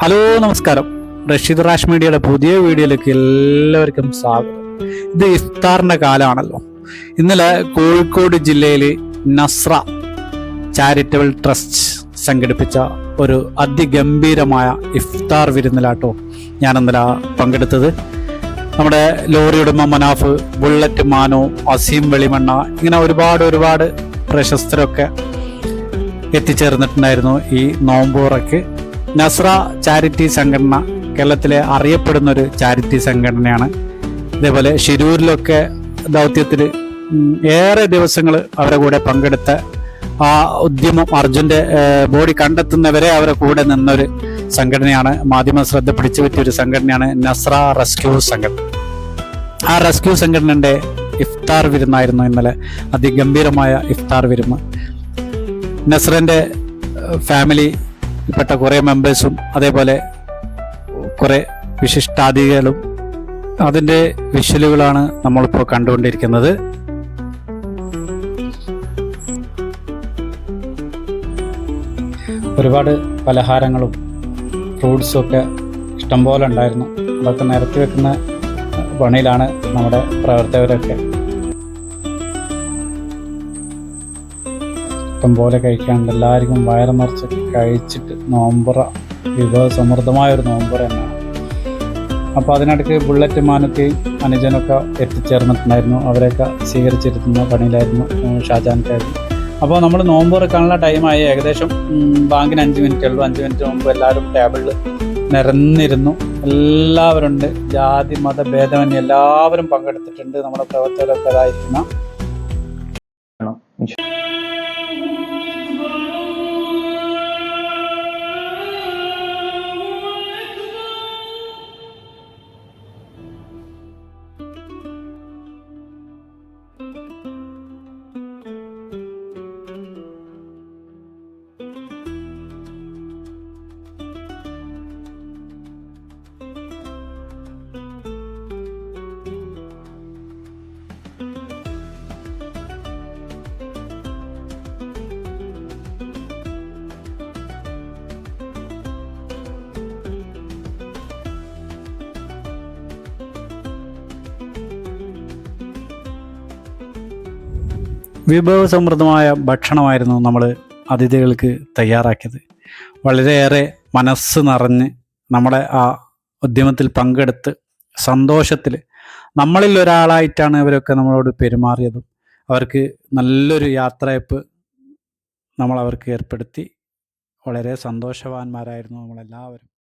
Hello നമസ്കാരം. Rasheed rash മീഡിയയുടെ പുതിയ വീഡിയോയിലേക്ക് എല്ലാവർക്കും സ്വാഗതം. ഇത് ഇഫ്താറിന്റെ കാലമാണല്ലോ ഇന്നലെ കോഴിക്കോട് ജില്ലയിൽ നസ്ര ചാരിറ്റബിൾ ട്രസ്റ്റ് സംഘടിപ്പിച്ച ഒരു അതിഗംഭീരമായ ഇഫ്താർ വിരുന്നിലാട്ടോ ഞാൻ ഇന്നലെ പങ്കെടുത്തത്. നമ്മുടെ ലോറി ഉടമ മനാഫ് ബുള്ളറ്റ് മാനോ അസീം വെളിമണ്ണ ഇങ്ങനെ ഒരുപാട് ഒരുപാട് പ്രശസ്തരൊക്കെ എത്തിച്ചേർന്നിട്ടുണ്ടായിരുന്നു ഈ നോമ്പൂറയ്ക്ക്. നസ്ര ചാരിറ്റി സംഘടന കേരളത്തിലെ അറിയപ്പെടുന്ന ഒരു ചാരിറ്റി സംഘടനയാണ്. ഇതേപോലെ ഷിരൂരിലൊക്കെ ദൗത്യത്തിൽ ഏറെ ദിവസങ്ങൾ അവരുടെ കൂടെ പങ്കെടുത്ത ആ ഉദ്യമം അർജുന്റെ ഏഹ്, ബോഡി കണ്ടെത്തുന്നവരെ അവരെ കൂടെ നിന്നൊരു സംഘടനയാണ് മാധ്യമ ശ്രദ്ധ പിടിച്ചു പറ്റിയ ഒരു സംഘടനയാണ് നസ്ര റെസ്ക്യൂ സംഘടന. ആ റെസ്ക്യൂ സംഘടനയുടെ ഇഫ്താർ വിരുന്നായിരുന്നു ഇന്നലെ അതിഗംഭീരമായ ഇഫ്താർ വിരുന്ന്. നസ്രന്റെ ഫാമിലി പെട്ട കുറേ മെമ്പേഴ്സും അതേപോലെ കുറേ വിശിഷ്ടാതിഥികളും അതിന്റെ വിഷ്വലുകളാണ് നമ്മളിപ്പോൾ കണ്ടുകൊണ്ടിരിക്കുന്നത്. ഒരുപാട് പലഹാരങ്ങളും ഫ്രൂട്ട്സും ഒക്കെ ഇഷ്ടംപോലെ ഉണ്ടായിരുന്നു. അതൊക്കെ നിരത്തി വെക്കുന്ന പണിയിലാണ് നമ്മുടെ പ്രവർത്തകരൊക്കെ. ഇഷ്ടം പോലെ കഴിക്കാണ്ട് എല്ലാവർക്കും വയറ് നിറച്ച് കഴിച്ചിട്ട് നോമ്പുറ. വിഭവസമൃദ്ധമായ ഒരു നോമ്പുറ തന്നെയാണ്. അപ്പോൾ അതിനിടയ്ക്ക് ബുള്ളറ്റ് മാനത്തെയും അനുജനൊക്കെ എത്തിച്ചേർന്നിട്ടുണ്ടായിരുന്നു. അവരെയൊക്കെ സ്വീകരിച്ചിരുത്തുന്ന പണിയിലായിരുന്നു ഷാജാൻകാരി അപ്പോൾ നമ്മൾ നോമ്പ് തുറക്കാനുള്ള ടൈമായി ഏകദേശം ബാങ്കിന് അഞ്ച് മിനിറ്റ് ഉള്ളൂ. അഞ്ച് മിനിറ്റ് മുമ്പ് എല്ലാവരും ടേബിളിൽ നിരന്നിരുന്നു. എല്ലാവരുണ്ട്. ജാതി മത ഭേദമന്യേ എല്ലാവരും പങ്കെടുത്തിട്ടുണ്ട്. നമ്മുടെ പ്രവർത്തകരൊക്കെ അതായിരിക്കുന്ന വിഭവസമൃദ്ധമായ ഭക്ഷണമായിരുന്നു നമ്മൾ അതിഥികൾക്ക് തയ്യാറാക്കിയത്. വളരെയേറെ മനസ്സ് നിറഞ്ഞ് നമ്മുടെ ആ ഉദ്യമത്തിൽ പങ്കെടുത്ത് സന്തോഷത്തിൽ നമ്മളിൽ ഒരാളായിട്ടാണ് അവരൊക്കെ നമ്മളോട് പെരുമാറിയതും. അവർക്ക് നല്ലൊരു യാത്രയപ്പ് നമ്മൾ അവർക്ക് ഏർപ്പെടുത്തി. വളരെ സന്തോഷവാന്മാരായിരുന്നു നമ്മളെല്ലാവരും.